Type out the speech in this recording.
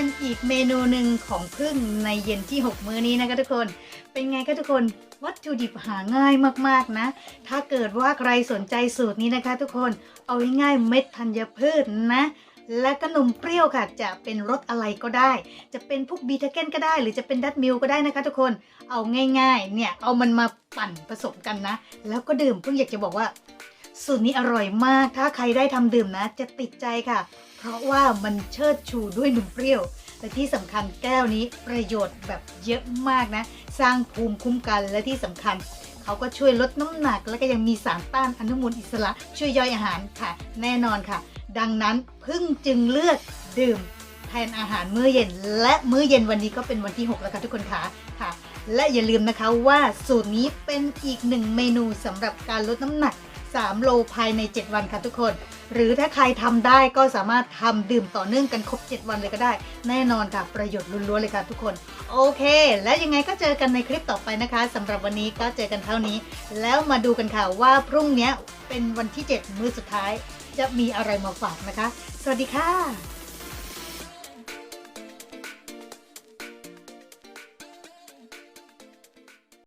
็นอีกเมนูหนึ่งของพึ่งในเย็นที่ 6 มื้อนี้นะคะทุกคน เป็นไงคะทุกคนวัตถุดิบหาง่ายมากๆนะ ถ้าเกิดว่าใครสนใจสูตรนี้นะคะ ทุกคนเอาง่ายๆเม็ดธัญพืชนะและก็นมเปรี้ยวค่ะ จะเป็นรสอะไรก็ได้ จะเป็นพวกบีทาเกนก็ได้ หรือจะเป็นดัตมิลก็ได้นะคะทุกคนเอาง่าย ๆ เนี่ย เอามันมาปั่นผสมกันนะ แล้วก็ดื่มเพิ่งอยากจะบอกว่า สูตรนี้อร่อยมาก ถ้าใครได้ทำดื่มนะ จะติดใจค่ะ เพราะว่ามันเชิดชูด้วยนมเปรี้ยว และที่สำคัญแก้วนี้ประโยชน์แบบเยอะมากนะ สร้างภูมิคุ้มกันและที่สำคัญเขาก็ช่วยลดน้ำหนัก และก็ยังมีสารต้านอนุมูลอิสระ ช่วยย่อยอาหารค่ะ แน่นอนค่ะ ดังนั้นพึ่งจึงเลือกดื่มแทนอาหารมื้อเย็น และมื้อเย็นวันนี้ก็เป็นวันที่ 6 แล้วค่ะทุกคนค่ะค่ะ และอย่าลืมนะคะว่าสูตรนี้เป็นอีกหนึ่งเมนูสำหรับการลดน้ำหนัก 3 โลภายใน 7 วันค่ะทุกคน หรือถ้าใครทำได้ก็สามารถทำดื่มต่อเนื่องกันครบ 7 วันเลยก็ได้ แน่นอนค่ะประโยชน์ล้วนๆเลยค่ะทุกคน โอเค และยังไงก็เจอกันในคลิปต่อไปนะคะสำหรับวันนี้ก็เจอกันเท่านี้ แล้วมาดูกันค่ะว่าพรุ่งนี้เป็นวันที่ 7 มื้อสุดท้าย จะมีอะไรมาฝากนะคะ สวัสดีค่ะ